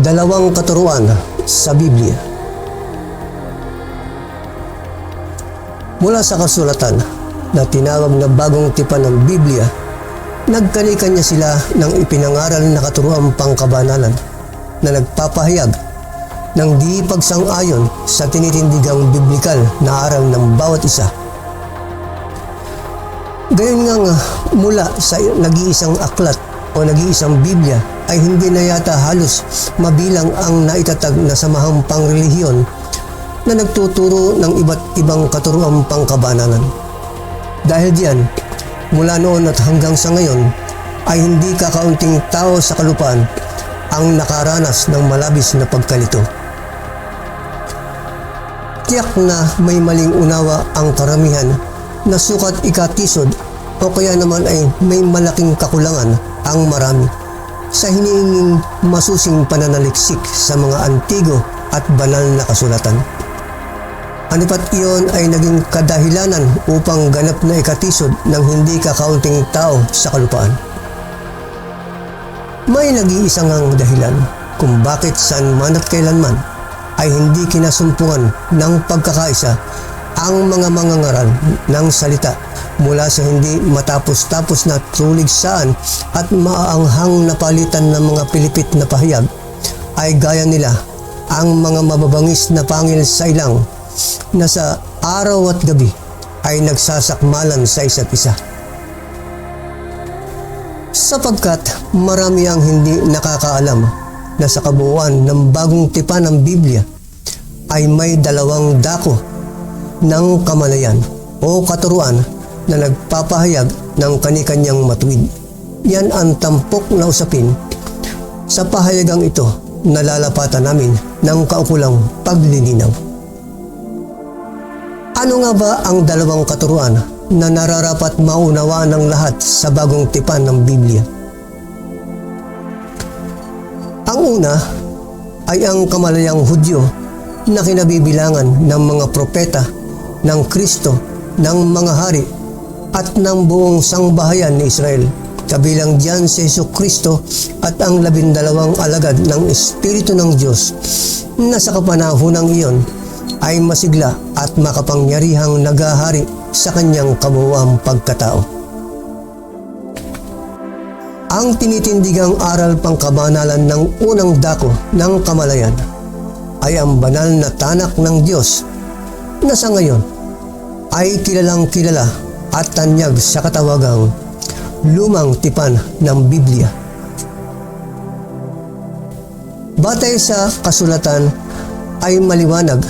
Dalawang katuruan sa Biblia. Mula sa kasulatan na tinawag na bagong tipan ng Biblia, nagkanikanya sila ng ipinangaral na katuruang pangkabanalan na nagpapahayag ng di pagsang-ayon sa tinitindigang biblikal na aral ng bawat isa. Gayon nga nga, mula sa nag-iisang aklat o nag-iisang Biblia ay hindi na yata halos mabilang ang naitatag na samahang pangrelihiyon na nagtuturo ng iba't ibang katuruang pangkabanalan. Dahil diyan, mula noon at hanggang sa ngayon, ay hindi kakaunting tao sa kalupaan ang nakaranas ng malabis na pagkalito. Tiyak na may maling unawa ang karamihan na sukat ikatisod o kaya naman ay may malaking kakulangan ang marami sa hiniinging masusing pananaliksik sa mga antigo at banal na kasulatan. Ano pat iyon ay naging kadahilanan upang ganap na ikatisod ng hindi kakaunting tao sa kalupaan. May nag-iisang ang dahilan kung bakit saan man at kailanman ay hindi kinasumpungan ng pagkakaisa ang mga mangangaral ng salita mula sa hindi matapos-tapos na tuligsaan at maaanghang na palitan ng mga pilipit na pahayag ay gaya nila ang mga mababangis na pangil sa ilang na sa araw at gabi ay nagsasakmalan sa isa't isa. Sapagkat marami ang hindi nakakaalam na sa kabuuan ng bagong tipan ng Biblia ay may dalawang dako ng kamalayan o katuruan na nagpapahayag ng kanikanyang matuwid. Yan ang tampok na usapin. Sa pahayagang ito, nalalapatan namin ng kaukulang paglilinaw. Ano nga ba ang dalawang katuruan na nararapat maunawaan ng lahat sa bagong tipan ng Biblia? Ang una ay ang kamalayang Hudyo na kinabibilangan ng mga propeta ng Kristo, ng mga hari at ng buong sangbahayan ni Israel. Kabilang diyan si Yesu Kristo at ang labindalawang alagad ng Espiritu ng Diyos na sa kapanahonang iyon ay masigla at makapangyarihang nagahari sa kanyang kabuuang pagkatao. Ang tinitindigang aral pangkabanalan ng unang dako ng kamalayan ay ang banal na tanak ng Diyos na sa ngayon ay kilalang kilala at tanyag sa katawagang lumang tipan ng Biblia. Batay sa kasulatan ay maliwanag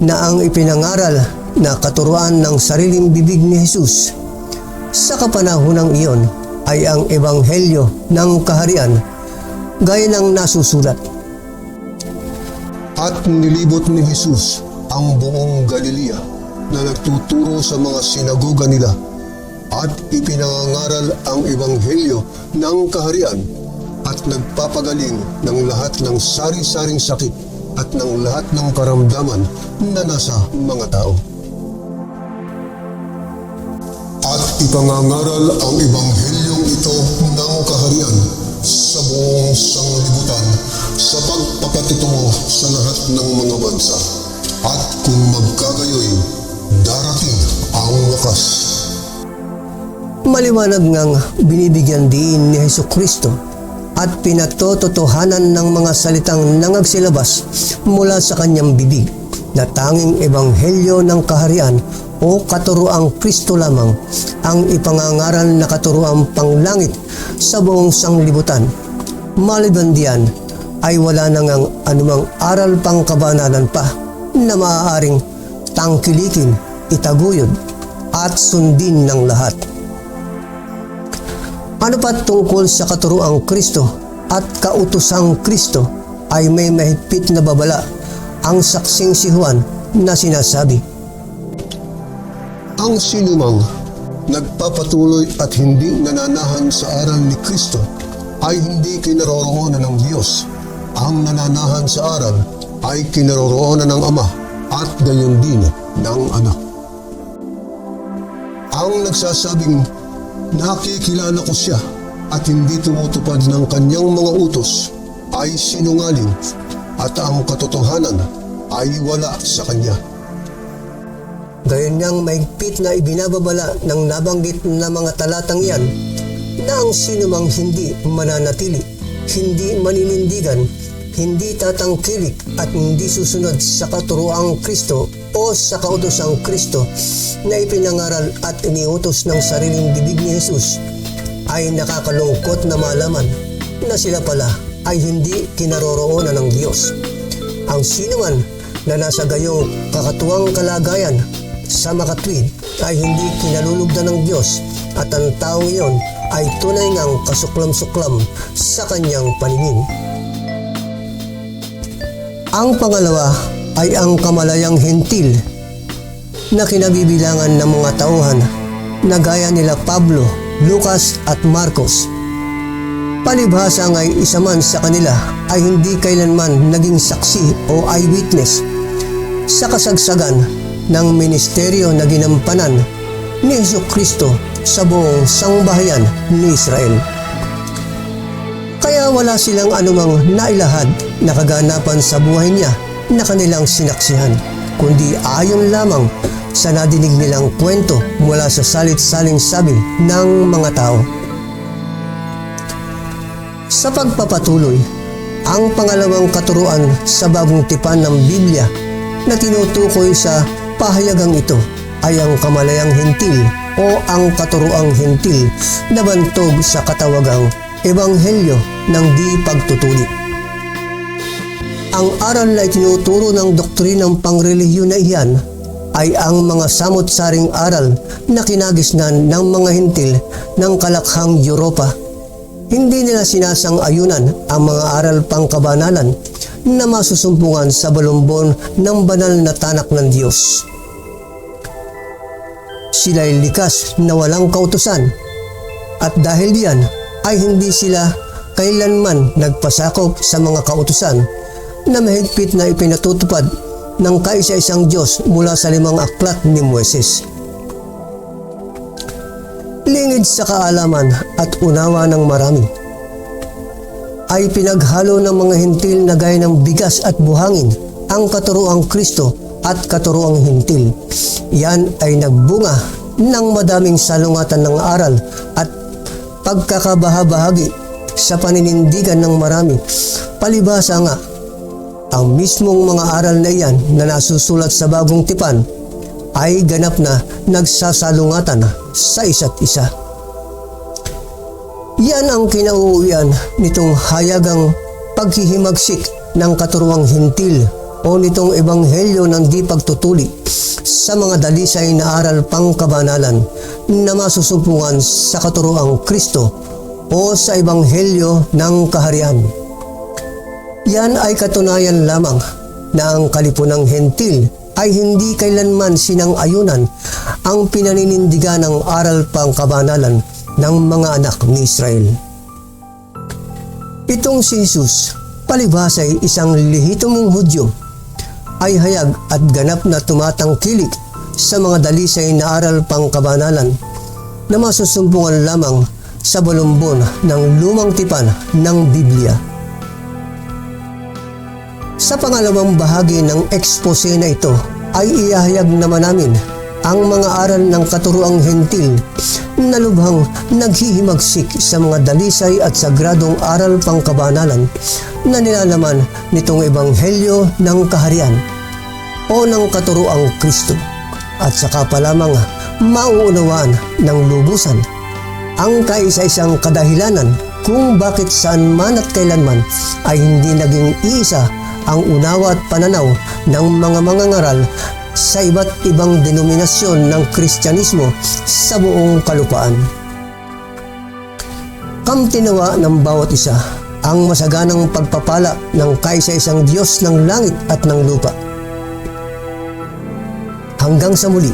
na ang ipinangaral na katuruan ng sariling bibig ni Jesus sa kapanahonang iyon ay ang ebanghelyo ng kaharian gaya ng nasusulat. At nilibot ni Jesus ang buong Galilea na nagtuturo sa mga sinagoga nila at ipinangangaral ang ebanghelyo ng kaharian at nagpapagaling ng lahat ng sari-saring sakit at ng lahat ng karamdaman na nasa mga tao. At ipangangaral ang ebanghelyong ito ng kaharian sa buong sanglibutan sa pagpapatitungo sa lahat ng mga bansa. At kung magkagayoy, darating ang wakas. Maliwanag ngang binibigyan din ni Heso Kristo at pinatototohanan ng mga salitang nangagsilabas mula sa kanyang bibig na tanging ebanghelyo ng kaharian o katuroang Kristo lamang ang ipangangaral na katuroang panglangit sa buong sanglibutan. Maliban diyan ay wala na ngang anumang aral pang kabanalan pa na maaaring tangkilikin, itaguyod at sundin ng lahat. Ano pa tungkol sa katuroang Kristo at kautosang Kristo ay may mahigpit na babala ang saksing si Juan na sinasabi. Ang sinumang nagpapatuloy at hindi nananahan sa aral ni Kristo ay hindi kinaroroonan ng Diyos. Ang nananahan sa aral ay kinaroroonan ng Ama at gayon din ng Anak. Ang nagsasabing nakikilala ko siya at hindi tumutupad ng kanyang mga utos ay sinungaling at ang katotohanan ay wala sa kanya. Gayon niyang maigpit na ibinababala ng nabanggit na mga talatang iyan na ang sinumang hindi mananatili, hindi maninindigan, hindi tatangkilik at hindi susunod sa katuroang Kristo o sa kautosang Kristo na ipinangaral at iniutos ng sariling bibig ni Jesus ay nakakalungkot na malaman na sila pala ay hindi kinaroroonan ng Diyos. Ang sinuman na nasa gayong kakatuwang kalagayan sa makatwid ay hindi kinalulugdan ng Diyos at ang taong iyon ay tunay ngang kasuklam-suklam sa kanyang paningin. Ang pangalawa ay ang kamalayang hentil na kinabibilangan ng mga tauhan na gaya nila Pablo, Lucas at Marcos. Palibhasa nga'y isa man sa kanila ay hindi kailanman naging saksi o eyewitness sa kasagsagan ng ministeryo na ginampanan ni Yesu Kristo sa buong sangbahayan ni Israel. Kaya wala silang anumang nailahad na kaganapan sa buhay niya na kanilang sinaksihan, kundi ayon lamang sa nadinig nilang kwento mula sa salit-saling sabi ng mga tao. Sa pagpapatuloy, ang pangalawang katuruan sa bagong tipan ng Biblia na tinutukoy sa pahayagang ito ay ang kamalayang hintil o ang katuruang hintil na bantog sa katawagang Ebanghelyo ng di pagtutuli. Ang aral na itinuturo ng doktrinang pangrelihiyon na iyan ay ang mga samot-saring aral na kinagisnan ng mga hintil ng kalakhang Europa. Hindi nila sinasang-ayunan ang mga aral pangkabanalan na masusumpungan sa balumbon ng banal na tanak ng Diyos. Sila'y likas na walang kautusan at dahil diyan ay hindi sila kailanman nagpasakop sa mga kautusan na mahigpit na ipinatutupad ng kaisa-isang Diyos mula sa limang aklat ni Moises. Lingid sa kaalaman at unawa ng marami ay pinaghalo ng mga hintil na gaya ng bigas at buhangin ang katuroang Kristo at katuroang hintil. Yan ay nagbunga ng madaming salungatan ng aral at pagkakabahabahagi sa paninindigan ng marami. Palibasa nga, ang mismong mga aral na iyan na nasusulat sa bagong tipan ay ganap na nagsasalungatan sa isa't isa. Yan ang kinauuwian nitong hayagang paghihimagsik ng katuruang hintil o nitong ebanghelyo ng di pagtutuli sa mga dalisay na aral pangkabanalan na masusumpungan sa katuroang Kristo o sa ebanghelyo ng kaharian. Yan ay katunayan lamang na ang kalipunang hentil ay hindi kailanman sinang-ayunan ang pinaninindigan ng aral pangkabanalan ng mga anak ni Israel. Itong si Jesus, palibhasay isang lehitimong Hudyo, ay hayag at ganap na tumatangkilik sa mga dalisay na aral pangkabanalan na masusumpungan lamang sa balumbon ng lumang tipan ng Biblia. Sa pangalawang bahagi ng expose na ito ay iahayag naman namin ang mga aral ng katuroang hentil na lubhang naghihimagsik sa mga dalisay at sagradong aral pangkabanalan na nilalaman nitong ebanghelyo ng kaharian o ng katuroang Kristo. At saka pa lamang mauunawaan ng lubusan ang kaisa-isang kadahilanan kung bakit saan man at kailanman ay hindi naging iisa ang unawa at pananaw ng mga mangangaral sa iba't ibang denominasyon ng Kristyanismo sa buong kalupaan. Kamtinawa ng bawat isa ang masaganang pagpapala ng kaisa-isang Diyos ng langit at ng lupa. Hanggang sa muli,